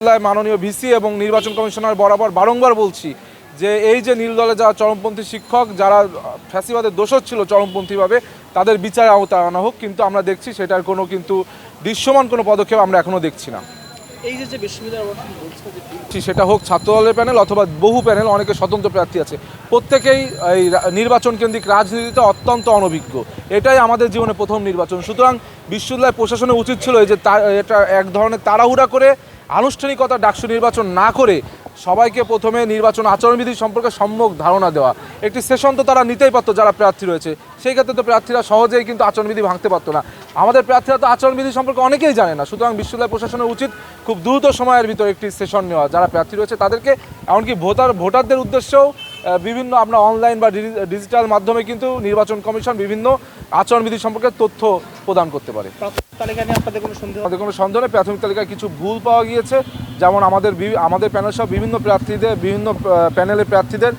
বিশ্ববিদ্যালয় মাননীয় ভিসি এবং নির্বাচন কমিশনার বরাবর বারংবার বলছি যে এই যে নীল দলে যারা চরমপন্থী শিক্ষক যারা ফ্যাসিবাদের দোষর ছিল চরমপন্থীভাবে তাদের বিচারে আওতায় আনা হোক কিন্তু আমরা দেখছি সেটার কোনো কিন্তু দৃশ্যমান কোনো পদক্ষেপ আমরা এখনও দেখছি না। এই যে বিশ্ববিদ্যালয় সেটা হোক ছাত্রদলের প্যানেল অথবা বহু প্যানেল অনেকে স্বতন্ত্র প্রার্থী আছে। প্রত্যেকেই এই নির্বাচন কেন্দ্রিক রাজনীতিতে অত্যন্ত অনভিজ্ঞ। এটাই আমাদের জীবনে প্রথম নির্বাচন। সুতরাং বিশ্ববিদ্যালয় প্রশাসনের উচিত ছিল এই যে এটা এক ধরনের তাড়াহুড়া করে আনুষ্ঠানিকতা ডাকসু নির্বাচন না করে সবাইকে প্রথমে নির্বাচন আচরণবিধি সম্পর্কে সম্যক ধারণা দেওয়া। একটি সেশন তো তারা নিতেই পারতো যারা প্রার্থী রয়েছে। সেই ক্ষেত্রে তো প্রার্থীরা সহজেই কিন্তু আচরণবিধি ভাঙতে পারতো না। আমাদের প্রার্থীরা তো আচরণবিধি সম্পর্কে অনেকেই জানে না। সুতরাং বিশ্ববিদ্যালয় প্রশাসনের উচিত খুব দ্রুত সময়ের ভিতরে একটি সেশন নেওয়া। যারা প্রার্থী রয়েছে তাদেরকে, এমনকি ভোটার, ভোটারদের উদ্দেশ্যেও বিভিন্ন আমরা অনলাইন বা ডিজিটাল মাধ্যমে কিন্তু নির্বাচন কমিশন বিভিন্ন আচরণবিধি সম্পর্কে তথ্য প্রদান করতে পারে। আমাদের কোনো সন্দেহ নেই। প্রাথমিক তালিকায় কিছু ভুল পাওয়া গিয়েছে। যেমন আমাদের আমাদের প্যানেল সহ বিভিন্ন প্রার্থীদের বিভিন্ন প্যানেলের প্রার্থীদের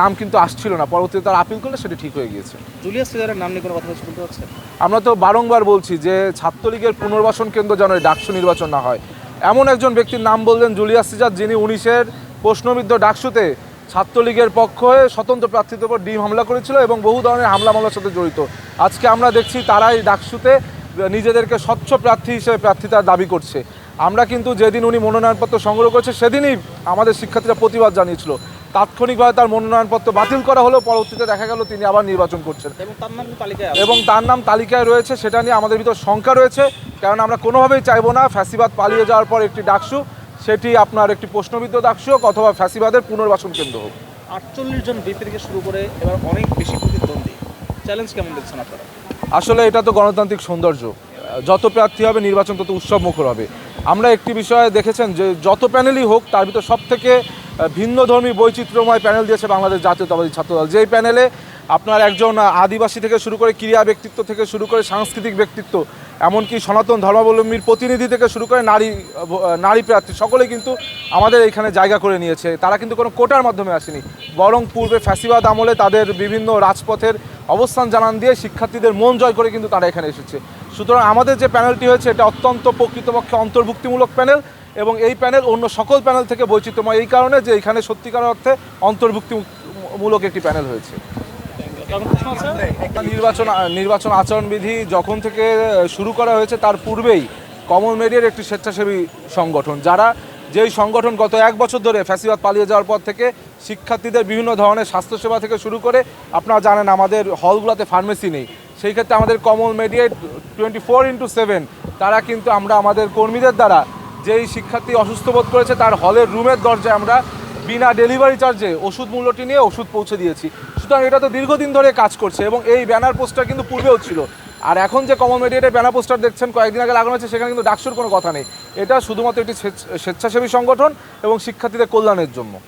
নাম কিন্তু আসছিল না। পরবর্তীতে তারা আপিল করলে সেটি ঠিক হয়ে গিয়েছে। জুলিয়াস সিজারের নাম নিয়ে কোনো কথা বলতে হচ্ছে? আমরা তো বারংবার বলছি যে ছাত্রলীগের পুনর্বাসন কেন্দ্র যেন এই ডাকসু নির্বাচন না হয়। এমন একজন ব্যক্তির নাম বললেন জুলিয়াস সিজার যিনি উনিশের প্রশ্নবিদ্ধ ডাকসুতে ছাত্রলীগের পক্ষ হয়ে স্বতন্ত্র প্রার্থীদের উপর ডিম হামলা করেছিল এবং বহু ধরনের হামলা মামলার সাথে জড়িত। আজকে আমরা দেখছি তারাই ডাকসুতে নিজেদেরকে স্বচ্ছ প্রার্থী হিসেবে প্রার্থিতার দাবি করছে। আমরা কিন্তু যেদিন উনি মনোনয়নপত্র সংগ্রহ করেছে সেদিনই আমাদের শিক্ষার্থীরা প্রতিবাদ জানিয়েছিল। তাৎক্ষণিকভাবে তার মনোনয়নপত্র বাতিল করা হলেও পরবর্তীতে দেখা গেল তিনি আবার নির্বাচন করছেন। এবং তার নাম তালিকায় এবং তার নাম তালিকায় রয়েছে সেটা নিয়ে আমাদের ভিতর শঙ্কা রয়েছে কারণ আমরা কোনোভাবেই চাইব না ফ্যাসিবাদ পালিয়ে যাওয়ার পর একটি ডাকসু সেটি আপনার একটি প্রশ্নবিদ্ধ ডাকসু হোক অথবা ফ্যাসিবাদের পুনর্বাসন কেন্দ্র হোক। আটচল্লিশ জন বিপি থেকে শুরু করে এবার অনেক বেশি প্রতিদ্বন্দ্বী। চ্যালেঞ্জ কেমন দেখছেন আপনারা? আসলে এটা তো গণতান্ত্রিক সৌন্দর্য। যত প্রার্থী হবে নির্বাচন তত উৎসব মুখর হবে। আমরা একটি বিষয়ে দেখেছেন যে যত প্যানেলই হোক তার ভিতর সব থেকে ভিন্ন ধর্মী বৈচিত্র্যময় প্যানেল দিয়েছে বাংলাদেশ জাতীয়তাবাদী ছাত্রদল। যেই প্যানেলে আপনার একজন আদিবাসী থেকে শুরু করে ক্রীড়া ব্যক্তিত্ব থেকে শুরু করে সাংস্কৃতিক ব্যক্তিত্ব, এমনকি সনাতন ধর্মাবলম্বীর প্রতিনিধি থেকে শুরু করে নারী নারী প্রার্থী, সকলে কিন্তু আমাদের এখানে জায়গা করে নিয়েছে। তারা কিন্তু কোনো কোটার মাধ্যমে আসেনি। বরং পূর্বে ফ্যাসিবাদ আমলে তাদের বিভিন্ন রাজপথের অবস্থান জানান দিয়ে শিক্ষার্থীদের মন জয় করে কিন্তু তারা এখানে এসেছে। সুতরাং আমাদের যে প্যানেলটি হয়েছে, এটা অত্যন্ত প্রকৃতপক্ষে অন্তর্ভুক্তিমূলক প্যানেল এবং এই প্যানেল অন্য সকল প্যানেল থেকে বৈচিত্র্যময়। এই কারণে যে এখানে সত্যিকার অর্থে অন্তর্ভুক্তিমূলক একটি প্যানেল হয়েছে। আছে নির্বাচন নির্বাচন আচরণবিধি যখন থেকে শুরু করা হয়েছে, তার পূর্বেই কমল মেডিয়ার একটি স্বেচ্ছাসেবী সংগঠন, যারা যেই সংগঠন গত এক বছর ধরে ফ্যাসিবাদ পালিয়ে যাওয়ার পর থেকে শিক্ষার্থীদের বিভিন্ন ধরনের স্বাস্থ্যসেবা থেকে শুরু করে, আপনারা জানেন আমাদের হলগুলোতে ফার্মেসি নেই। সেই ক্ষেত্রে আমাদের কমল mediate twenty four into seven, তারা কিন্তু আমরা আমাদের কর্মীদের দ্বারা যেই শিক্ষার্থী অসুস্থ বোধ করেছে, তার হলের রুমের দরজায় আমরা বিনা ডেলিভারি চার্জে ওষুধ মূল্যটি নিয়ে ওষুধ পৌঁছে দিয়েছি। সুতরাং এটা তো দীর্ঘদিন ধরে কাজ করছে এবং এই ব্যানার পোস্টার কিন্তু পূর্বেও ছিল। আর এখন যে কমন মিডিয়েটের ব্যানার পোস্টার দেখছেন, কয়েকদিন আগে লাগানো হচ্ছে সেখানে কিন্তু ডাকসুর কোনো কথা নেই। এটা শুধুমাত্র একটি স্বেচ্ছ- স্বেচ্ছাসেবী সংগঠন এবং শিক্ষার্থীদের কল্যাণের জন্য।